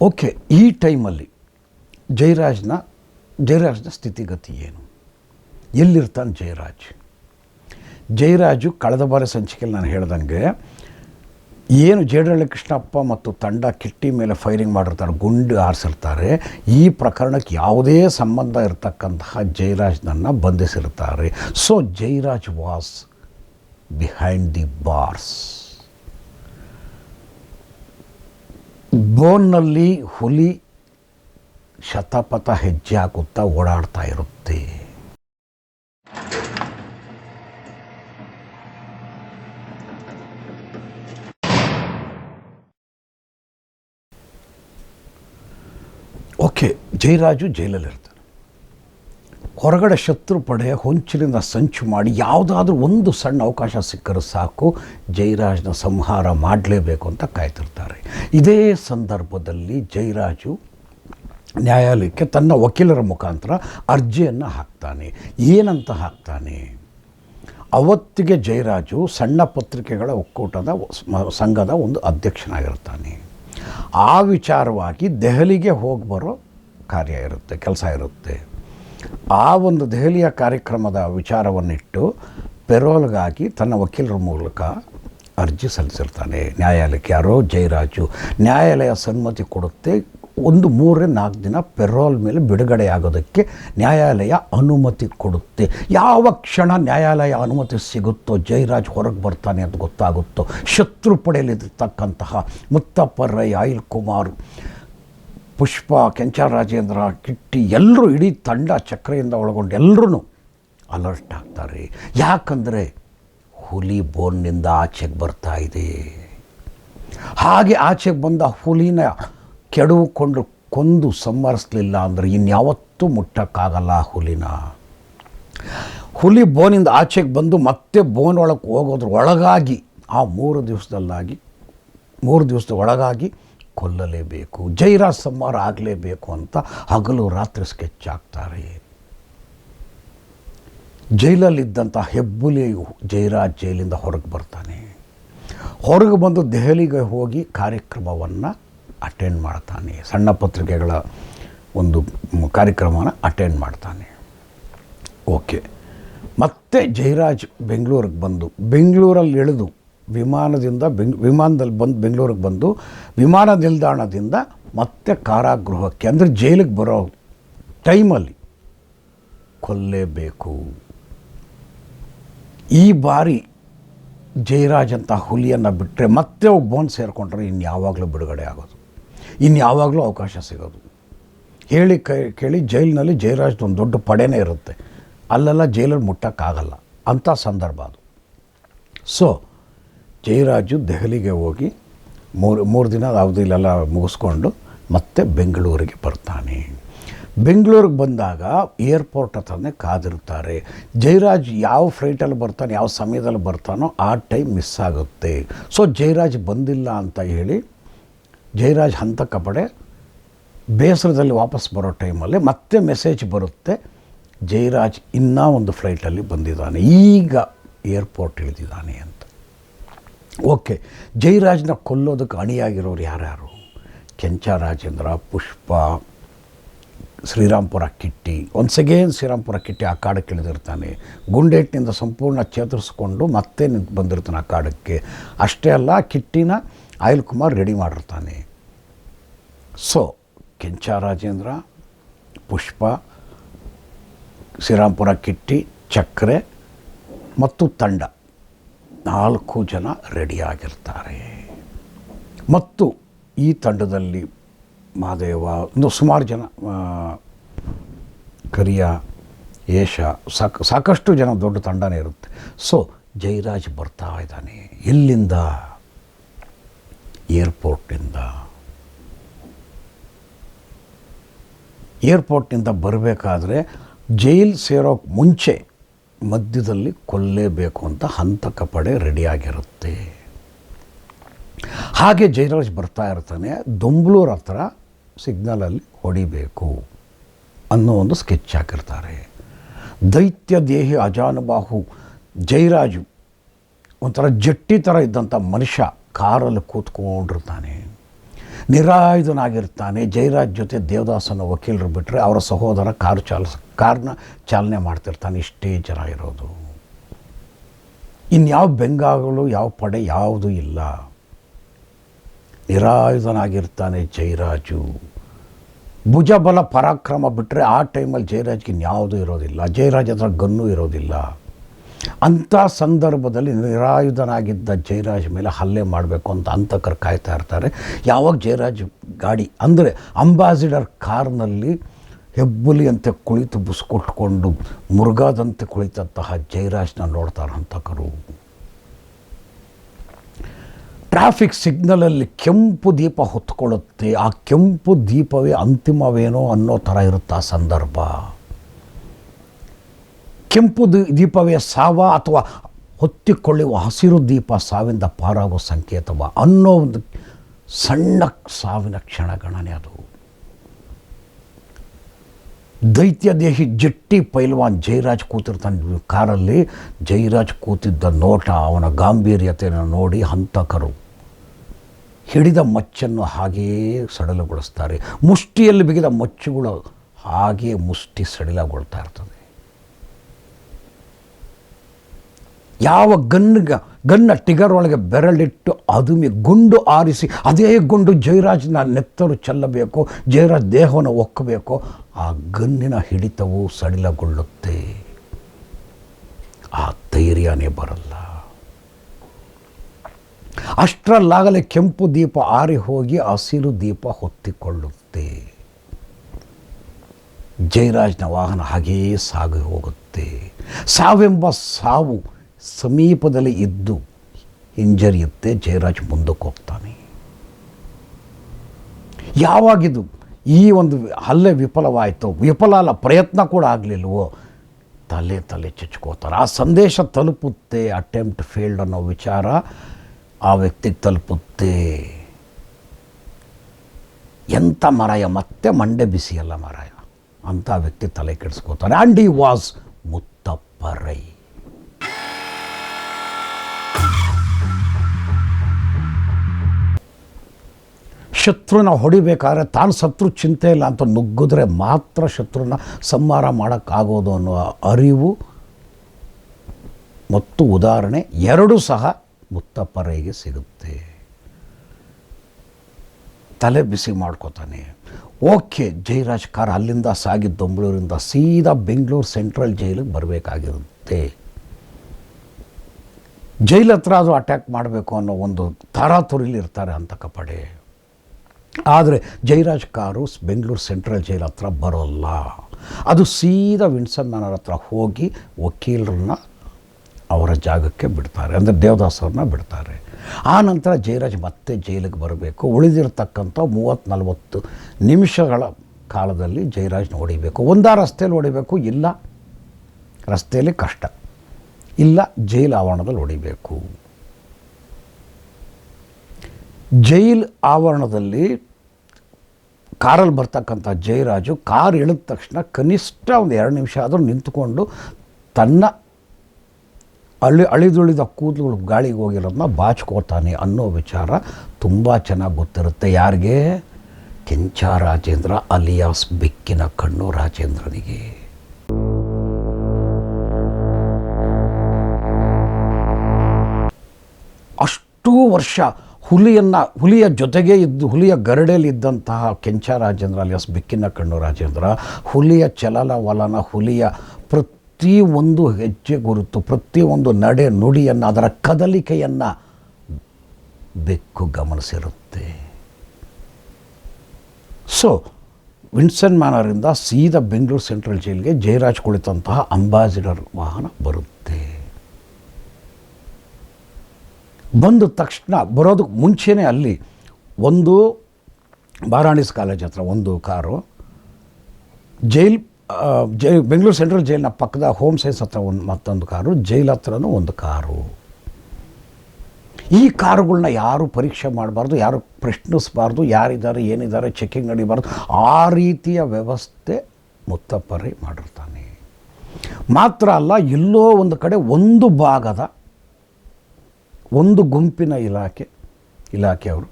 ಓಕೆ ಈ ಟೈಮಲ್ಲಿ ಜಯರಾಜ್ನ ಜಯರಾಜ್ನ ಸ್ಥಿತಿಗತಿ ಏನು? ಎಲ್ಲಿರ್ತಾನೆ ಜಯರಾಜ್? ಜಯರಾಜು ಕಳೆದ ಬಾರಿ ಸಂಚಿಕೆಯಲ್ಲಿ ನಾನು ಹೇಳ್ದಂಗೆ, ಏನು ಜೇಡಹಳ್ಳಿ ಕೃಷ್ಣಪ್ಪ ಮತ್ತು ತಂಡ ಕಿಟ್ಟಿ ಮೇಲೆ ಫೈರಿಂಗ್ ಮಾಡಿರ್ತಾರೆ, ಗುಂಡು ಆರಿಸಿರ್ತಾರೆ ಈ ಪ್ರಕರಣಕ್ಕೆ ಯಾವುದೇ ಸಂಬಂಧ ಇರತಕ್ಕಂತಹ ಜಯರಾಜ್ನನ್ನು ಬಂಧಿಸಿರ್ತಾರೆ. So Jayaraj was behind the bars ಬೋನ್ನಲ್ಲಿ ಹುಲಿ ಶತಪಥ ಹೆಜ್ಜೆ ಹಾಕುತ್ತಾ ಓಡಾಡ್ತಾ ಇರುತ್ತೆ. ಓಕೆ, ಜಯರಾಜು ಜೈಲಲ್ಲಿರ್ತಾನೆ ಹೊರಗಡೆ ಶತ್ರು ಪಡೆ ಹೊಂಚಿನಿಂದ ಸಂಚು ಮಾಡಿ ಯಾವುದಾದ್ರೂ ಒಂದು ಸಣ್ಣ ಅವಕಾಶ ಸಿಕ್ಕರೆ ಸಾಕು ಜೈರಾಜನ ಸಂಹಾರ ಮಾಡಲೇಬೇಕು ಅಂತ ಕಾಯ್ತಿರ್ತಾರೆ. ಇದೇ ಸಂದರ್ಭದಲ್ಲಿ ಜಯರಾಜು ನ್ಯಾಯಾಲಯಕ್ಕೆ ತನ್ನ ವಕೀಲರ ಮುಖಾಂತರ ಅರ್ಜಿಯನ್ನು ಹಾಕ್ತಾನೆ. ಏನಂತ ಹಾಕ್ತಾನೆ? ಅವತ್ತಿಗೆ ಜಯರಾಜು ಸಣ್ಣ ಪತ್ರಿಕೆಗಳ ಒಕ್ಕೂಟದ ಸಂಘದ ಒಂದು ಅಧ್ಯಕ್ಷನಾಗಿರ್ತಾನೆ ಆ ವಿಚಾರವಾಗಿ ದೆಹಲಿಗೆ ಹೋಗಿ ಬರೋ ಕಾರ್ಯ ಇರುತ್ತೆ, ಕೆಲಸ ಇರುತ್ತೆ. ಆ ಒಂದು ದೆಹಲಿಯ ಕಾರ್ಯಕ್ರಮದ ವಿಚಾರವನ್ನಿಟ್ಟು ಪೆರೋಲ್ಗಾಗಿ ತನ್ನ ವಕೀಲರ ಮೂಲಕ ಅರ್ಜಿ ಸಲ್ಲಿಸಿರ್ತಾನೆ. ನ್ಯಾಯಾಲಯಕ್ಕೆ ಯಾರೋ ಜಯರಾಜು ನ್ಯಾಯಾಲಯ ಸಮ್ಮತಿ ಕೊಡುತ್ತೆ ಒಂದು ಮೂರೇ ನಾಲ್ಕು ದಿನ ಪೆರೋಲ್ ಮೇಲೆ ಬಿಡುಗಡೆ ಆಗೋದಕ್ಕೆ ನ್ಯಾಯಾಲಯ ಅನುಮತಿ ಕೊಡುತ್ತೆ. ಯಾವ ಕ್ಷಣ ನ್ಯಾಯಾಲಯ ಅನುಮತಿ ಸಿಗುತ್ತೋ, ಜೈರಾಜ್ ಹೊರಗೆ ಬರ್ತಾನೆ ಅಂತ ಗೊತ್ತಾಗುತ್ತೋ, ಶತ್ರು ಪಡೆಯಲಿರ್ತಕ್ಕಂತಹ ಮುತ್ತಪ್ಪ ರೈ ಆಯಿಲ್ ಕುಮಾರ್ ಪುಷ್ಪ ಕೆಂಚ ರಾಜೇಂದ್ರ, ಕಿಟ್ಟಿ, ಎಲ್ಲರೂ ಇಡೀ ತಂಡ ಚಕ್ರೆಯಿಂದ ಒಳಗೊಂಡು ಎಲ್ಲರೂ ಅಲರ್ಟ್ ಆಗ್ತಾರೆ. ಯಾಕಂದರೆ ಹುಲಿ ಬೋನ್ನಿಂದ ಆಚೆಗೆ ಬರ್ತಾ ಇದೆ. ಹಾಗೆ ಆಚೆಗೆ ಬಂದ ಹುಲಿನ ಕೆಡವುಕೊಂಡು ಕೊಂದು ಸಂಹರಿಸಲಿಲ್ಲ ಅಂದರೆ ಇನ್ಯಾವತ್ತೂ ಮುಟ್ಟಕ್ಕಾಗಲ್ಲ ಹುಲಿನ. ಹುಲಿ ಬೋನಿಂದ ಆಚೆಗೆ ಬಂದು ಮತ್ತೆ ಬೋನ್ ಒಳಗೆ ಹೋಗೋದ್ರ ಒಳಗಾಗಿ ಆ ಮೂರು ದಿವಸದಲ್ಲಾಗಿ, ಮೂರು ದಿವಸದ ಒಳಗಾಗಿ ಕೊಲ್ಲಲೇಬೇಕು ಜೈರಾಜ್ ಸಂಹಾರ ಆಗಲೇಬೇಕು ಅಂತ ಹಗಲು ರಾತ್ರಿ ಸ್ಕೆಚ್ ಹಾಕ್ತಾರೆ. ಜೈಲಲ್ಲಿದ್ದಂಥ ಹೆಬ್ಬುಲಿಯು ಜೈರಾಜ್ ಜೈಲಿಂದ ಹೊರಗೆ ಬರ್ತಾನೆ. ಹೊರಗೆ ಬಂದು ದೆಹಲಿಗೆ ಹೋಗಿ ಕಾರ್ಯಕ್ರಮವನ್ನು ಅಟೆಂಡ್ ಮಾಡ್ತಾನೆ. ಸಣ್ಣ ಪತ್ರಿಕೆಗಳ ಒಂದು ಕಾರ್ಯಕ್ರಮನ ಅಟೆಂಡ್ ಮಾಡ್ತಾನೆ. ಓಕೆ ಮತ್ತೆ ಜಯರಾಜ್ ಬೆಂಗಳೂರಿಗೆ ಬಂದು, ಬೆಂಗಳೂರಲ್ಲಿ ಇಳಿದು, ವಿಮಾನದಿಂದ ಬೆಂಗ್ ವಿಮಾನದಲ್ಲಿ ಬಂದು, ಬೆಂಗಳೂರಿಗೆ ಬಂದು, ವಿಮಾನ ನಿಲ್ದಾಣದಿಂದ ಮತ್ತೆ ಕಾರಾಗೃಹಕ್ಕೆ, ಅಂದರೆ ಜೈಲಿಗೆ ಬರೋ ಟೈಮಲ್ಲಿ ಕೊಲ್ಲೇಬೇಕು. ಈ ಬಾರಿ ಜಯರಾಜ್ ಅಂತ ಹುಲಿಯನ್ನು ಬಿಟ್ಟರೆ ಮತ್ತೆ ಒಬ್ಬ ಬೋನ್ ಸೇರಿಕೊಂಡ್ರೆ ಇನ್ಯಾವಾಗಲೂ ಬಿಡುಗಡೆ ಆಗೋದು. ಇನ್ಯಾವಾಗಲೂ ಅವಕಾಶ ಸಿಗೋದು. ಹೇಳಿ ಕೈ, ಕೇಳಿ ಜೈಲಿನಲ್ಲಿ ಜಯರಾಜ್ದು ಒಂದು ದೊಡ್ಡ ಪಡೆನೇ ಇರುತ್ತೆ. ಅಲ್ಲೆಲ್ಲ ಜೈಲಲ್ಲಿ ಮುಟ್ಟಕ್ಕಾಗಲ್ಲ. ಅಂಥ ಸಂದರ್ಭ ಅದು. ಸೊ ಜಯರಾಜು ದೆಹಲಿಗೆ ಹೋಗಿ ಮೂರು ಮೂರು ದಿನ ಅವಧಿಲೆಲ್ಲ ಮುಗಿಸ್ಕೊಂಡು ಮತ್ತೆ ಬೆಂಗಳೂರಿಗೆ ಬರ್ತಾನೆ. ಬೆಂಗಳೂರಿಗೆ ಬಂದಾಗ ಏರ್ಪೋರ್ಟ್ ಹತ್ರನೇ ಕಾದಿರ್ತಾರೆ ಜಯರಾಜ್ ಯಾವ ಫ್ಲೈಟಲ್ಲಿ ಬರ್ತಾನೆ, ಯಾವ ಸಮಯದಲ್ಲಿ ಬರ್ತಾನೋ ಆ ಟೈಮ್ ಮಿಸ್ ಆಗುತ್ತೆ. ಸೊ ಜಯರಾಜ್ ಬಂದಿಲ್ಲ ಅಂತ ಹೇಳಿ ಜಯರಾಜ್ ಹಂತ ಕಪಡೆ ಬೇಸರದಲ್ಲಿ ವಾಪಸ್ ಬರೋ ಟೈಮಲ್ಲಿ ಮತ್ತೆ ಮೆಸೇಜ್ ಬರುತ್ತೆ, ಜಯರಾಜ್ ಇನ್ನೂ ಒಂದು ಫ್ಲೈಟಲ್ಲಿ ಬಂದಿದ್ದಾನೆ, ಈಗ ಏರ್ಪೋರ್ಟ್ ಇಳಿದಿದ್ದಾನೆ ಅಂತ. ಓಕೆ, ಜಯರಾಜ್ನ ಕೊಲ್ಲೋದಕ್ಕೆ ಅಣಿಯಾಗಿರೋರು ಯಾರ್ಯಾರು? ಕೆಂಚ ರಾಜೇಂದ್ರ, ಪುಷ್ಪ ಶ್ರೀರಾಮ್ಪುರ ಕಿಟ್ಟಿ. ಒನ್ಸ್ ಅಗೇನ್ ಶ್ರೀರಾಮ್ಪುರ ಕಿಟ್ಟಿ ಆ ಕಾಡಕ್ಕೆ ಇಳಿದಿರ್ತಾನೆ. ಗುಂಡೇಟ್ನಿಂದ ಸಂಪೂರ್ಣ ಚೇತರಿಸ್ಕೊಂಡು ಮತ್ತೆ ನಿಂತು ಬಂದಿರ್ತಾನೆ ಆ ಕಾಡಕ್ಕೆ. ಅಷ್ಟೇ ಅಲ್ಲ, ಕಿಟ್ಟಿನ ಆಯಿಲ್ ಕುಮಾರ್ ರೆಡಿ ಮಾಡಿರ್ತಾನೆ. ಸೊ ಕೆಂಚ ರಾಜೇಂದ್ರ ಪುಷ್ಪ ಶ್ರೀರಾಮ್ಪುರ ಕಿಟ್ಟಿ, ಚಕ್ರೆ ಮತ್ತು ತಂಡ. ನಾಲ್ಕು ಜನ ರೆಡಿಯಾಗಿರ್ತಾರೆ ಮತ್ತು ಈ ತಂಡದಲ್ಲಿ ಮಾದೇವ ಇನ್ನು ಸುಮಾರು ಜನ ಕರಿಯ, ಏಷ, ಸಾಕ, ಸಾಕಷ್ಟು ಜನ ದೊಡ್ಡ ತಂಡನೇ ಇರುತ್ತೆ. ಸೊ, ಜೈರಾಜ್ ಬರ್ತಾ ಇದ್ದಾನೆ. ಎಲ್ಲಿಂದ? ಏರ್ಪೋರ್ಟ್ನಿಂದ ಏರ್ಪೋರ್ಟ್ನಿಂದ ಬರಬೇಕಾದ್ರೆ ಜೈಲ್ ಸೇರೋಕ್ಕೆ ಮುಂಚೆ ಮಧ್ಯದಲ್ಲಿ ಕೊಲ್ಲೇಬೇಕು ಅಂತ ಹಂತಕ ಪಡೆ ರೆಡಿಯಾಗಿರುತ್ತೆ. ಹಾಗೆ ಜೈರಾಜ್ ಬರ್ತಾ ಇರ್ತಾನೆ, ದೊಂಬ್ಳೂರ್ ಹತ್ರ ಸಿಗ್ನಲಲ್ಲಿ ಹೊಡಿಬೇಕು ಅನ್ನೋ ಒಂದು ಸ್ಕೆಚ್ ಹಾಕಿರ್ತಾರೆ. ದೈತ್ಯ ದೇಹಿ ಅಜಾನುಬಾಹು ಜೈರಾಜು ಒಂಥರ ಜಟ್ಟಿ ಥರ ಇದ್ದಂಥ ಮನುಷ್ಯ ಕಾರಲ್ಲಿ ಕೂತ್ಕೊಂಡಿರ್ತಾನೆ. ನಿರಾಯುಧನಾಗಿರ್ತಾನೆ. ಜಯರಾಜ್ ಜೊತೆ ದೇವದಾಸನ ವಕೀಲರು ಬಿಟ್ಟರೆ ಅವರ ಸಹೋದರ ಕಾರು ಚಾಲ, ಕಾರ್ನ ಚಾಲನೆ ಮಾಡ್ತಿರ್ತಾನೆ. ಇಷ್ಟೇ ಜನ ಇರೋದು. ಇನ್ಯಾವ ಬೆಂಗಾಗಳು, ಯಾವ ಪಡೆ ಯಾವುದೂ ಇಲ್ಲ. ನಿರಾಯುಧನಾಗಿರ್ತಾನೆ ಜಯರಾಜು. ಭುಜಬಲ ಪರಾಕ್ರಮ ಬಿಟ್ಟರೆ ಆ ಟೈಮಲ್ಲಿ ಜಯರಾಜ್ಗೆ ಇನ್ಯಾವುದೂ ಇರೋದಿಲ್ಲ. ಜಯರಾಜ್ ಹತ್ರ ಗನ್ನೂ ಇರೋದಿಲ್ಲ. ಅಂಥ ಸಂದರ್ಭದಲ್ಲಿ ನಿರಾಯುಧನಾಗಿದ್ದ ಜಯರಾಜ್ ಮೇಲೆ ಹಲ್ಲೆ ಮಾಡಬೇಕು ಅಂತ ಅಂತಕರು ಕಾಯ್ತಾ ಇರ್ತಾರೆ. ಯಾವಾಗ ಜಯರಾಜ್ ಗಾಡಿ, ಅಂದರೆ ಅಂಬಾಸಿಡರ್ ಕಾರ್ನಲ್ಲಿ ಹೆಬ್ಬುಲಿಯಂತೆ ಕುಳಿತು ಬುಸ್ಕೊಟ್ಕೊಂಡು ಮುರುಗಾದಂತೆ ಕುಳಿತಂತಹ ಜಯರಾಜ್ನ ನೋಡ್ತಾರೆ ಅಂತಕರು ಟ್ರಾಫಿಕ್ ಸಿಗ್ನಲಲ್ಲಿ ಕೆಂಪು ದೀಪ ಹೊತ್ಕೊಳ್ಳುತ್ತೆ. ಆ ಕೆಂಪು ದೀಪವೇ ಅಂತಿಮವೇನೋ ಅನ್ನೋ ಥರ ಇರುತ್ತೆ ಆ ಸಂದರ್ಭ. ಕೆಂಪು ದೀಪವೇ ಸಾವ ಅಥವಾ ಹೊತ್ತಿಕೊಳ್ಳುವ ಹಸಿರು ದೀಪ ಸಾವಿಂದ ಪಾರಾಗುವ ಸಂಕೇತವ ಅನ್ನೋ ಒಂದು ಸಣ್ಣ ಸಾವಿನ ಕ್ಷಣಗಣನೆ ಅದು. ದೈತ್ಯ ದೇಹಿ ಜಟ್ಟಿ ಪೈಲ್ವಾನ್ ಜಯರಾಜ್ ಕೂತಿರ್ತಾನೆ ಕಾರಲ್ಲಿ ಜಯರಾಜ್ ಕೂತಿದ್ದ ನೋಟ ಅವನ ಗಾಂಭೀರ್ಯತೆಯನ್ನು ನೋಡಿ ಹಂತಕರು ಹಿಡಿದ ಮಚ್ಚನ್ನು ಹಾಗೆಯೇ ಸಡಿಲಗೊಳಿಸ್ತಾರೆ. ಮುಷ್ಟಿಯಲ್ಲಿ ಬಿಗಿದ ಮಚ್ಚುಗಳು ಹಾಗೆಯೇ ಮುಷ್ಟಿ ಸಡಿಲಗೊಳ್ತಾ ಇರ್ತದೆ. ಯಾವ ಗನ್ಗ, ಗನ್ನ ಟಿಗರ್ ಒಳಗೆ ಬೆರಳಿಟ್ಟು ಅದುಮಿ ಗುಂಡು ಆರಿಸಿ, ಅದೇ ಗುಂಡು ಜಯರಾಜ್ನ ನೆತ್ತರು ಚೆಲ್ಲಬೇಕು, ಜಯರಾಜ್ ದೇಹವನ್ನು ಒಕ್ಕಬೇಕು, ಆ ಗನ್ನಿನ ಹಿಡಿತವು ಸಡಿಲಗೊಳ್ಳುತ್ತೆ. ಆ ಧೈರ್ಯನೇ ಬರಲ್ಲ. ಅಷ್ಟರಲ್ಲಾಗಲೇ ಕೆಂಪು ದೀಪ ಆರಿ ಹೋಗಿ ಹಸಿರು ದೀಪ ಹೊತ್ತಿಕೊಳ್ಳುತ್ತೆ. ಜಯರಾಜ್ನ ವಾಹನ ಹಾಗೆಯೇ ಸಾಗಿ ಹೋಗುತ್ತೆ. ಸಾವೆಂಬ ಸಾವು ಸಮೀಪದಲ್ಲಿ ಇದ್ದು ಹಿಂಜರಿಯುತ್ತೆ ಜಯರಾಜ್ ಮುಂದಕ್ಕೆ ಹೋಗ್ತಾನೆ. ಯಾವಾಗಿದು ಈ ಒಂದು ಹಲ್ಲೆ ವಿಫಲವಾಯಿತು, ವಿಫಲ ಅಲ್ಲ, ಪ್ರಯತ್ನ ಕೂಡ ಆಗಲಿಲ್ವೋ, ತಲೆ ತಲೆ ಚಚ್ಕೋತಾರೆ. ಆ ಸಂದೇಶ ತಲುಪುತ್ತೆ ಅಟೆಂಪ್ಟ್ ಫೇಲ್ಡ್ ಅನ್ನೋ ವಿಚಾರ ಆ ವ್ಯಕ್ತಿಗೆ ತಲುಪುತ್ತೆ. ಎಂಥ ಮರಾಯ, ಮತ್ತೆ ಮಂಡೆ ಬಿಸಿಯಲ್ಲ ಮರಾಯ. ಅಂಥ ವ್ಯಕ್ತಿ ತಲೆ ಕೆಡಿಸ್ಕೋತಾರೆ ಆ್ಯಂಡ್ ಈ ವಾಸ್ ಮುತ್ತಪ್ಪರೈ ಶತ್ರುನ ಹೊಡಿಬೇಕಾದ್ರೆ ತಾನು ಶತ್ರು ಚಿಂತೆ ಇಲ್ಲ ಅಂತ ನುಗ್ಗಿದ್ರೆ ಮಾತ್ರ ಶತ್ರುನ ಸಂಹಾರ ಮಾಡೋಕ್ಕಾಗೋದು ಅನ್ನೋ ಅರಿವು ಮತ್ತು ಉದಾಹರಣೆ ಎರಡೂ ಸಹ ಮುತ್ತಪ್ಪರೈಗೆ ಸಿಗುತ್ತೆ. ತಲೆ ಬಿಸಿ ಮಾಡ್ಕೋತಾನೆ. ಓಕೆ ಜೈರಾಜ್ ಕಾರ್ ಅಲ್ಲಿಂದ ಸಾಗಿ ದೊಂಬಳೂರಿಂದ ಸೀದಾ ಬೆಂಗಳೂರು ಸೆಂಟ್ರಲ್ ಜೈಲಿಗೆ ಬರಬೇಕಾಗಿರುತ್ತೆ. ಜೈಲ್ ಹತ್ರ ಅದು ಅಟ್ಯಾಕ್ ಮಾಡಬೇಕು ಅನ್ನೋ ಒಂದು ತಾರಾತುರಿಲಿ ಇರ್ತಾರೆ ಅಂತ ಕಪಡೆ ಆದರೆ Jairaj car Bengaluru central jail ಹತ್ರ ಬರೋಲ್ಲ. ಅದು ಸೀದಾ ವಿನ್ಸನ್ ಮ್ಯಾನರ್ ಹತ್ರ ಹೋಗಿ ವಕೀಲರನ್ನ ಅವರ ಜಾಗಕ್ಕೆ ಬಿಡ್ತಾರೆ. ಅಂದರೆ ದೇವದಾಸರನ್ನ ಬಿಡ್ತಾರೆ. ಆ ನಂತರ ಜೈರಾಜ್ ಮತ್ತೆ ಜೈಲಿಗೆ ಬರಬೇಕು. ಉಳಿದಿರತಕ್ಕಂಥ ಮೂವತ್ತು ನಲವತ್ತು ನಿಮಿಷಗಳ ಕಾಲದಲ್ಲಿ ಜೈರಾಜ್ ಹೊಡಿಬೇಕು ಒಂದಾ ರಸ್ತೆಯಲ್ಲಿ ಹೊಡಿಬೇಕು. ಇಲ್ಲ, ರಸ್ತೆಯಲ್ಲಿ ಕಷ್ಟ. ಇಲ್ಲ, ಜೈಲ್ ಆವರಣದಲ್ಲಿ ಹೊಡಿಬೇಕು. ಜೈಲ್ ಆವರಣದಲ್ಲಿ ಕಾರಲ್ಲಿ ಬರ್ತಕ್ಕಂಥ ಜಯರಾಜು ಕಾರ್ ಇಳಿದ ತಕ್ಷಣ ಕನಿಷ್ಠ ಒಂದು ಎರಡು ನಿಮಿಷ ಆದರೂ ನಿಂತುಕೊಂಡು ತನ್ನ ಅಳಿ ಅಳಿದುಳಿದ ಕೂದಲುಗಳು ಗಾಳಿಗೆ ಹೋಗಿರೋದನ್ನ ಬಾಚ್ಕೋತಾನೆ ಅನ್ನೋ ವಿಚಾರ ತುಂಬ ಚೆನ್ನಾಗಿ ಗೊತ್ತಿರುತ್ತೆ. ಯಾರಿಗೆ? ಕೆಂಚ ರಾಜೇಂದ್ರ ಅಲಿಯಾಸ್ ಬೆಕ್ಕಿನ ಕಣ್ಣು ರಾಜೇಂದ್ರನಿಗೆ. ಅಷ್ಟೂ ವರ್ಷ ಹುಲಿಯನ್ನು, ಹುಲಿಯ ಜೊತೆಗೆ ಇದ್ದು, ಹುಲಿಯ ಗರಡೆಯಲ್ಲಿ ಇದ್ದಂತಹ ಕೆಂಚ ರಾಜೇಂದ್ರ ಅಲಿಯಾಸ್, ಬಿಕ್ಕಿನ ಕಣ್ಣು ರಾಜೇಂದ್ರ, ಹುಲಿಯ ಚಲನವಲನ, ಹುಲಿಯ ಪ್ರತಿ ಒಂದು ಹೆಜ್ಜೆ ಗುರುತು ಪ್ರತಿಯೊಂದು ನಡೆ ನುಡಿಯನ್ನು, ಅದರ ಕದಲಿಕೆಯನ್ನು ಬೆಕ್ಕು ಗಮನಿಸಿರುತ್ತೆ. ಸೊ ವಿನ್ಸನ್ ಮ್ಯಾನರಿಂದ ಸೀದಾ ಬೆಂಗಳೂರು ಸೆಂಟ್ರಲ್ ಜೈಲಿಗೆ ಜಯರಾಜ್ ಕುಳಿತಂತಹ ಅಂಬಾಸಿಡರ್ ವಾಹನ ಬರುತ್ತೆ. ಬಂದ ತಕ್ಷಣ ಬರೋದಕ್ಕೆ ಮುಂಚೆನೇ ಅಲ್ಲಿ ಒಂದು ಬಾರಾಣಿಸ್ ಕಾಲೇಜ್ ಹತ್ರ ಒಂದು ಕಾರು ಜೈಲ್ ಜೈ ಬೆಂಗಳೂರು ಸೆಂಟ್ರಲ್ ಜೈಲಿನ ಪಕ್ಕದ ಹೋಮ್ ಸೈನ್ಸ್ ಹತ್ರ ಒಂದು ಮತ್ತೊಂದು ಕಾರು, ಜೈಲ್ ಹತ್ರನೂ ಒಂದು ಕಾರು. ಈ ಕಾರುಗಳನ್ನ ಯಾರು ಪರೀಕ್ಷೆ ಮಾಡಬಾರ್ದು, ಯಾರು ಪ್ರಶ್ನಿಸಬಾರ್ದು, ಯಾರಿದ್ದಾರೆ, ಏನಿದ್ದಾರೆ, ಚೆಕಿಂಗ್ ನಡಿಬಾರ್ದು, ಆ ರೀತಿಯ ವ್ಯವಸ್ಥೆ ಮುತ್ತಪ್ಪರಿ ಮಾಡಿರ್ತಾನೆ. ಮಾತ್ರ ಅಲ್ಲ, ಎಲ್ಲೋ ಒಂದು ಕಡೆ ಒಂದು ಭಾಗದ ಒಂದು ಗುಂಪಿನ ಇಲಾಖೆ ಇಲಾಖೆಯವರು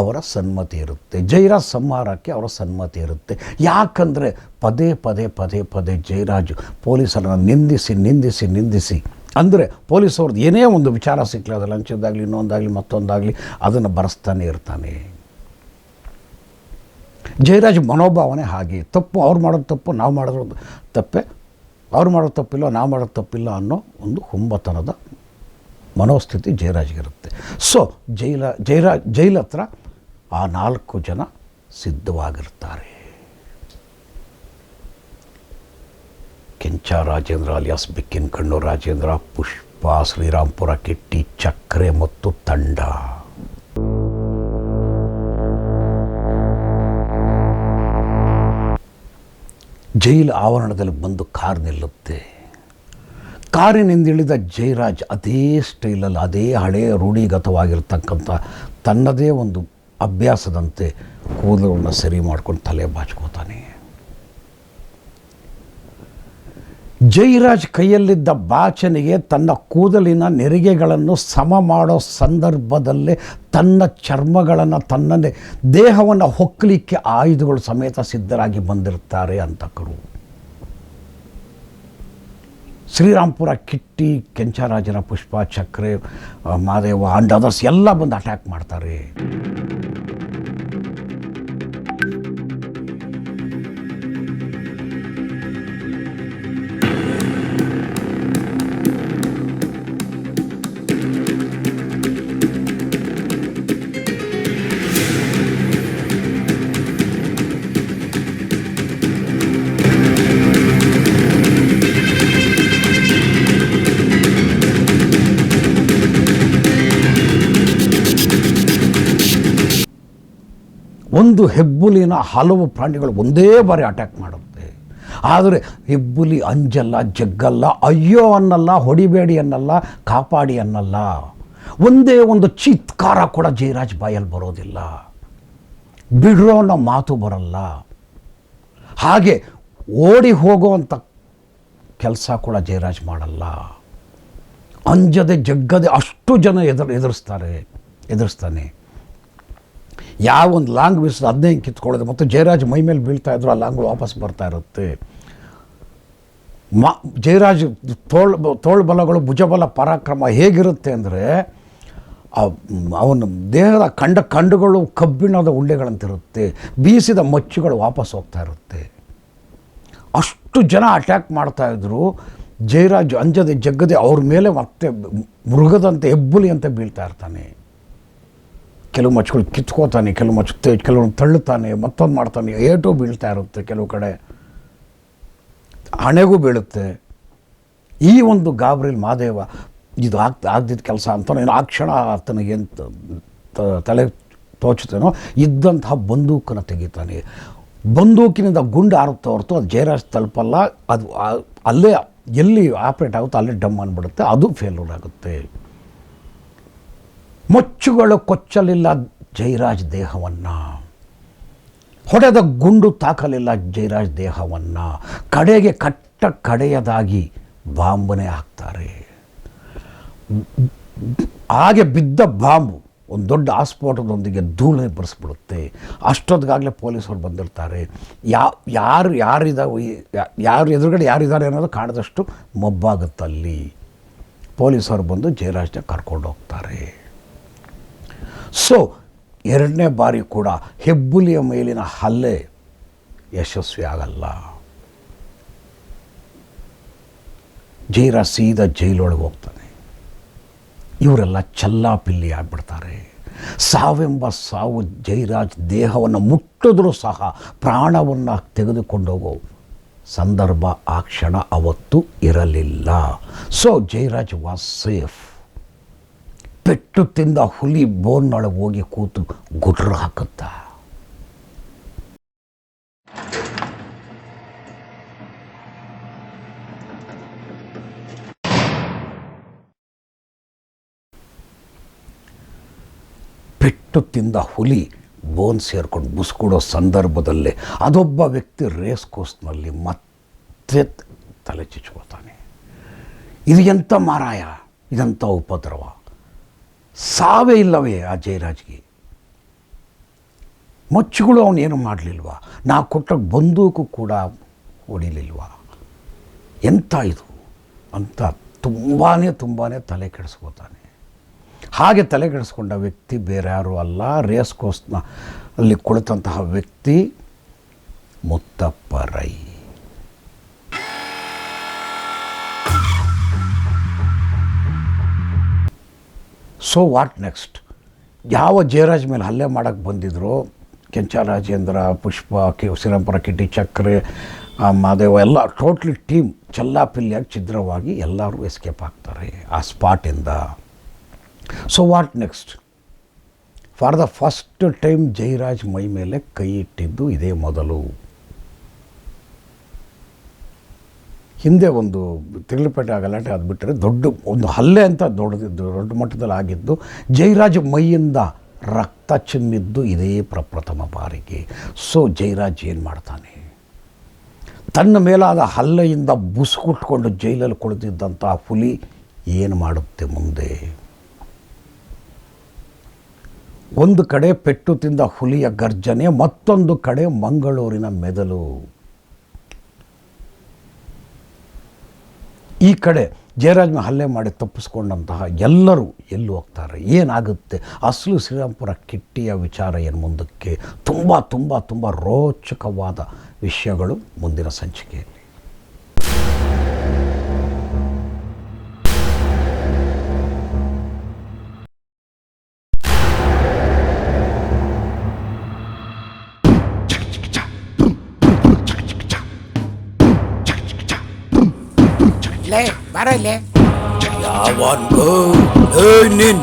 ಅವರ ಸನ್ಮತಿ ಇರುತ್ತೆ. ಜೈರಾಜ್ ಸಂಹಾರಕ್ಕೆ ಅವರ ಸನ್ಮತಿ ಇರುತ್ತೆ. ಯಾಕಂದರೆ ಪದೇ ಪದೇ ಪದೇ ಪದೇ ಜೈರಾಜು ಪೊಲೀಸರನ್ನು ನಿಂದಿಸಿ ನಿಂದಿಸಿ ನಿಂದಿಸಿ. ಅಂದರೆ ಪೊಲೀಸವ್ರದ್ದು ಏನೇ ಒಂದು ವಿಚಾರ ಸಿಕ್ಕಲಿ ಅದು ಲಂಚದ್ದಾಗಲಿ ಇನ್ನೊಂದಾಗಲಿ, ಮತ್ತೊಂದಾಗಲಿ, ಅದನ್ನು ಬರೆಸ್ತಾನೆ ಇರ್ತಾನೆ. ಜಯರಾಜ್ ಮನೋಭಾವನೆ ಹಾಗೆ. ತಪ್ಪು, ಅವ್ರು ಮಾಡೋದು ತಪ್ಪು, ನಾವು ಮಾಡೋದು ತಪ್ಪೆ. ಅವ್ರು ಮಾಡೋದು ತಪ್ಪಿಲ್ಲ ನಾವು ಮಾಡೋದು ತಪ್ಪಿಲ್ಲ ಅನ್ನೋ ಒಂದು ಹುಂಬತನದ ಮನೋಸ್ಥಿತಿ ಜಯರಾಜ್ಗಿರುತ್ತೆ. ಸೊ ಜೈಲ ಜೈರಾಜ್ ಜೈಲ್ ಹತ್ರ ಆ ನಾಲ್ಕು ಜನ ಸಿದ್ಧವಾಗಿರ್ತಾರೆ. ಕೆಂಚ ರಾಜೇಂದ್ರ ಅಲಿಯಾಸ್, ಬಿಕ್ಕಿನ ಕಣ್ಣು ರಾಜೇಂದ್ರ, ಪುಷ್ಪ ಶ್ರೀರಾಮ್ಪುರ ಕಿಟ್ಟಿ ಚಕ್ರೆ ಮತ್ತು ತಂಡ. ಜೈಲ್ ಆವರಣದಲ್ಲಿ ಬಂದು ಕಾರ್ ನಿಲ್ಲುತ್ತೆ. ಕಾರಿನಿಂದ ಜೈರಾಜ್ ಅದೇ ಸ್ಟೈಲಲ್ಲಿ, ಅದೇ ಹಳೆಯ ರೂಢಿಗತವಾಗಿರ್ತಕ್ಕಂಥ ತನ್ನದೇ ಒಂದು ಅಭ್ಯಾಸದಂತೆ ಕೂದಲನ್ನು ಸರಿ ಮಾಡ್ಕೊಂಡು ತಲೆ ಬಾಚ್ಕೋತಾನೆ. ಜೈರಾಜ್ ಕೈಯಲ್ಲಿದ್ದ ಬಾಚನಿಗೆ ತನ್ನ ಕೂದಲಿನ ನೆರಿಗೆಗಳನ್ನು ಸಮ ಮಾಡೋ ಸಂದರ್ಭದಲ್ಲೇ ತನ್ನ ಚರ್ಮಗಳನ್ನು, ತನ್ನದೇ ದೇಹವನ್ನು ಹೊಕ್ಕಲಿಕ್ಕೆ ಆಯುಧಗಳು ಸಮೇತ ಸಿದ್ಧರಾಗಿ ಬಂದಿರ್ತಾರೆ ಅಂತಕರು. ಶ್ರೀರಾಮ್ಪುರ ಕಿಟ್ಟಿ ಕೆಂಚರಾಜರ ಪುಷ್ಪ ಚಕ್ರೆ ಮಾದೇವ ಅಂಡ್ ಅದರ್ಸ್ ಎಲ್ಲ ಬಂದು ಅಟ್ಯಾಕ್ ಮಾಡ್ತಾರೆ. ಒಂದು ಹೆಬ್ಬುಲಿನ ಹಲವು ಪ್ರಾಣಿಗಳು ಒಂದೇ ಬಾರಿ ಅಟ್ಯಾಕ್ ಮಾಡುತ್ತೆ. ಆದರೆ ಹೆಬ್ಬುಲಿ ಅಂಜಲ್ಲ, ಜಗ್ಗಲ್ಲ, ಅಯ್ಯೋ ಅನ್ನಲ್ಲ, ಹೊಡಿಬೇಡಿ ಅನ್ನಲ್ಲ, ಕಾಪಾಡಿ ಅನ್ನಲ್ಲ. ಒಂದೇ ಒಂದು ಚಿತ್ಕಾರ ಕೂಡ ಜಯರಾಜ್ ಬಾಯಲ್ಲಿ ಬರೋದಿಲ್ಲ. ಬಿಡ್ರೋ ಅನ್ನೋ ಮಾತು ಬರಲ್ಲ. ಹಾಗೆ ಓಡಿ ಹೋಗುವಂಥ ಕೆಲಸ ಕೂಡ ಜಯರಾಜ್ ಮಾಡಲ್ಲ. ಅಂಜದೆ, ಜಗ್ಗದೆ ಅಷ್ಟು ಜನ ಎದುರು ಎದುರಿಸ್ತಾರೆ ಎದುರಿಸ್ತಾನೆ. ಯಾವ ಒಂದು ಲಾಂಗ್ ಬಿಸಿಲು ಅದನ್ನೇ ಕಿತ್ಕೊಳ್ಳೋದು. ಮತ್ತು ಜಯರಾಜ್ ಮೈ ಮೇಲೆ ಬೀಳ್ತಾ ಇದ್ರು, ಆ ಲಾಂಗ್ ವಾಪಸ್ ಬರ್ತಾ ಇರುತ್ತೆ. ಮಾ, ಜಯರಾಜ್ ತೋಳ್, ತೋಳು ಬಲಗಳು, ಭುಜಬಲ ಪರಾಕ್ರಮ ಹೇಗಿರುತ್ತೆ ಅಂದರೆ ಅವನ ದೇಹದ ಕಂಡ, ಕಂಡುಗಳು ಕಬ್ಬಿಣದ ಉಂಡೆಗಳಂತಿರುತ್ತೆ. ಬೀಸಿದ ಮಚ್ಚುಗಳು ವಾಪಸ್ ಹೋಗ್ತಾ ಇರುತ್ತೆ. ಅಷ್ಟು ಜನ ಅಟ್ಯಾಕ್ ಮಾಡ್ತಾ ಇದ್ರು. ಜಯರಾಜ್ ಅಂಜದೆ ಜಗ್ಗದೆ ಅವ್ರ ಮೇಲೆ ಮತ್ತೆ ಮೃಗದಂತೆ ಹೆಬ್ಬುಲಿ ಅಂತ ಬೀಳ್ತಾ ಇರ್ತಾನೆ. ಕೆಲವು ಮಚ್ಗಳು ಕಿತ್ಕೋತಾನೆ, ಕೆಲವು ಮಚ್ಚು ಕೆಲವೊಂದು ತಳ್ಳುತ್ತಾನೆ, ಮತ್ತೊಂದು ಮಾಡ್ತಾನೆ ಏಟು ಬೀಳ್ತಾ ಇರುತ್ತೆ ಕೆಲವು ಕಡೆ. ಹಣೆಗೂ ಬೀಳುತ್ತೆ. ಈ ಒಂದು ಗಾಬರಿಲಿ ಮಾದೇವ, ಇದು ಆಗ್ತಾ ಆಗ್ದಿದ್ದ ಕೆಲಸ ಅಂತ ಆ ಕ್ಷಣ ಆತನಿಗೆ ಎಂತ ತ- ತಲೆ ತೋಚುತ್ತೇನೋ, ಇದ್ದಂತಹ ಬಂದೂಕನ್ನು ತೆಗಿತಾನೆ. ಬಂದೂಕಿನಿಂದ ಗುಂಡು ಆರುತ್ತೆ ಹೊರತು ಅದು ಜೈರಾಜ್ ತಲುಪಲ್ಲ, ಅದು ಅಲ್ಲೇ ಎಲ್ಲಿ ಆಪ್ರೇಟ್ ಆಗುತ್ತೋ ಅಲ್ಲೇ ಡಮ್ ಅನ್ಬಿಡುತ್ತೆ, ಅದು ಫೇಲ್ಯೂರ್ ಆಗುತ್ತೆ. ಮೊಚ್ಚುಗಳು ಕೊಚ್ಚಲಿಲ್ಲ ಜೈರಾಜ್ ದೇಹವನ್ನು. ಹೊಡೆದ ಗುಂಡು ತಾಕಲಿಲ್ಲ ಜೈರಾಜ್ ದೇಹವನ್ನು. ಕಡೆಗೆ ಕಟ್ಟ ಕಡೆಯದಾಗಿ ಬಾಂಬನೆ ಹಾಕ್ತಾರೆ. ಹಾಗೆ ಬಿದ್ದ ಬಾಂಬು ಒಂದು ದೊಡ್ಡ ಆಸ್ಫೋಟದೊಂದಿಗೆ ಧೂಳನೆ ಬರೆಸ್ಬಿಡುತ್ತೆ. ಅಷ್ಟೊತ್ತಿಗಾಗಲೇ ಪೊಲೀಸರು ಬಂದಿರ್ತಾರೆ. ಯಾ, ಯಾರು ಯಾರಿದ ಯಾರು ಎದುರುಗಡೆ ಯಾರಿದ್ದಾರೆ ಅನ್ನೋದು ಕಾಣದಷ್ಟು ಮಬ್ಬಾಗುತ್ತಲ್ಲಿ. ಪೊಲೀಸರು ಬಂದು ಜಯರಾಜ್ನ ಕರ್ಕೊಂಡು ಹೋಗ್ತಾರೆ. ಸೊ ಎರಡನೇ ಬಾರಿ ಕೂಡ ಹೆಬ್ಬುಲಿಯ ಮೇಲಿನ ಹಲ್ಲೆ ಯಶಸ್ವಿ ಆಗಲ್ಲ. ಜೈರ ಸೀದಾ ಜೈಲೊಳಗೆ ಹೋಗ್ತಾನೆ. ಇವರೆಲ್ಲ ಚಲ್ಲಾಪಿಲ್ಲಿ ಆಗ್ಬಿಡ್ತಾರೆ. ಸಾವೆಂಬ ಸಾವು ಜೈರಾಜ್ ದೇಹವನ್ನು ಮುಟ್ಟಿದ್ರೂ ಸಹ ಪ್ರಾಣವನ್ನು ತೆಗೆದುಕೊಂಡೋಗೋ ಸಂದರ್ಭ ಆ ಕ್ಷಣ ಅವತ್ತು ಇರಲಿಲ್ಲ. ಸೊ ಜೈರಾಜ್ ವಾಸ್ ಸೇಫ್ ಪೆಟ್ಟು ತಿಂದ ಹುಲಿ ಬೋನ್ನೊಳಗೆ ಹೋಗಿ ಕೂತು ಗುಡ್ರ ಹಾಕುತ್ತ. ಪೆಟ್ಟು ತಿಂದ ಹುಲಿ ಬೋನ್ ಸೇರ್ಕೊಂಡು ಮುಸ್ಕೊಡೋ ಸಂದರ್ಭದಲ್ಲೇ ಅದೊಬ್ಬ ವ್ಯಕ್ತಿ ರೇಸ್ ಕೋಸ್ನಲ್ಲಿ ಮತ್ತೆ ತಲೆ ಚುಚ್ಕೋತಾನೆ ಇದು ಎಂಥ ಮಾರಾಯ? ಇದಂಥ ಉಪದ್ರವ. ಸಾವೇ ಇಲ್ಲವೇ ಆ ಜಯರಾಜ್ಗೆ? ಮಚ್ಚುಗಳು ಅವನೇನು ಮಾಡಲಿಲ್ವಾ? ನಾ ಕೊಟ್ಟ ಬಂದೂಕು ಕೂಡ ಹೊಡಿಲಿಲ್ವಾ? ಎಂಥ ಇದು? ಅಂತ ತುಂಬಾ ತುಂಬಾ ತಲೆ ಕೆಡಿಸ್ಕೋತಾನೆ. ಹಾಗೆ ತಲೆ ಕೆಡಿಸ್ಕೊಂಡ ವ್ಯಕ್ತಿ ಬೇರೆ ಯಾರೂ ಅಲ್ಲ. ರೇಸ್ ಕೋರ್ಸ್ನ ಅಲ್ಲಿ ಕುಳಿತಂತಹ ವ್ಯಕ್ತಿ Muthappa Rai. So what next ಯಾವ ಜಯರಾಜ್ ಮೇಲೆ ಹಲ್ಲೆ ಮಾಡೋಕ್ಕೆ ಬಂದಿದ್ರು? ಕೆಂಚ ರಾಜೇಂದ್ರ, ಪುಷ್ಪ, ಕಿ ಶ್ರೀರಂಪುರ ಕಿಟ್ಟಿ ಚಕ್ರೆ ಮಾದೇವ, ಎಲ್ಲ ಟೋಟ್ಲಿ ಟೀಮ್ ಚಲ್ಲಾಪಿಲ್ಲಿಯಾಗಿ ಛಿದ್ರವಾಗಿ ಎಲ್ಲರೂ ಎಸ್ಕೇಪ್ ಆಗ್ತಾರೆ ಆ ಸ್ಪಾಟಿಂದ so what next for the first time Jairaj ಮೈ ಮೇಲೆ ಕೈ ಇಟ್ಟಿದ್ದು ಇದೇ ಮೊದಲು. ಹಿಂದೆ ಒಂದು ತಿರುಳುಪೇಟೆ ಗಲಾಟೆ ಅದು ಬಿಟ್ಟರೆ ದೊಡ್ಡ ಒಂದು ಹಲ್ಲೆ ಅಂತ ದೊಡ್ಡದಿದ್ದು ದೊಡ್ಡ ಮಟ್ಟದಲ್ಲಿ ಆಗಿದ್ದು ಜಯರಾಜ್ ಮೈಯಿಂದ ರಕ್ತ ಚಿಮ್ಮಿದ್ದು ಇದೇ ಪ್ರಪ್ರಥಮ ಬಾರಿಗೆ. ಸೊ ಜಯರಾಜ್ ಏನು ಮಾಡ್ತಾನೆ? ತನ್ನ ಮೇಲಾದ ಹಲ್ಲೆಯಿಂದ ಬುಸುಕುಟ್ಕೊಂಡು ಜೈಲಲ್ಲಿ ಕುಳಿತಿದ್ದಂಥ ಹುಲಿ ಏನು ಮಾಡುತ್ತೆ ಮುಂದೆ? ಒಂದು ಕಡೆ ಪೆಟ್ಟು ತಿಂದ ಹುಲಿಯ ಗರ್ಜನೆ, ಮತ್ತೊಂದು ಕಡೆ ಮಂಗಳೂರಿನ ಮೆದಲು ಈ ಕಡೆ ಜಯರಾಜ್ನ ಹಲ್ಲೆ ಮಾಡಿ ತಪ್ಪಿಸ್ಕೊಂಡಂತಹ ಎಲ್ಲರೂ ಎಲ್ಲಿ ಹೋಗ್ತಾರೆ? ಏನಾಗುತ್ತೆ? ಅಸಲು ಶ್ರೀರಾಮ್ಪುರ ಕಿಟ್ಟಿಯ ವಿಚಾರ ಏನು ಮುಂದಕ್ಕೆ? ತುಂಬ ತುಂಬ ತುಂಬ ರೋಚಕವಾದ ವಿಷಯಗಳು ಮುಂದಿನ ಸಂಚಿಕೆಯಲ್ಲಿ ಲೇ ಬಾರ ಇಲ್ಲೇ ಯಾವನ್ಗೋ ನೀನು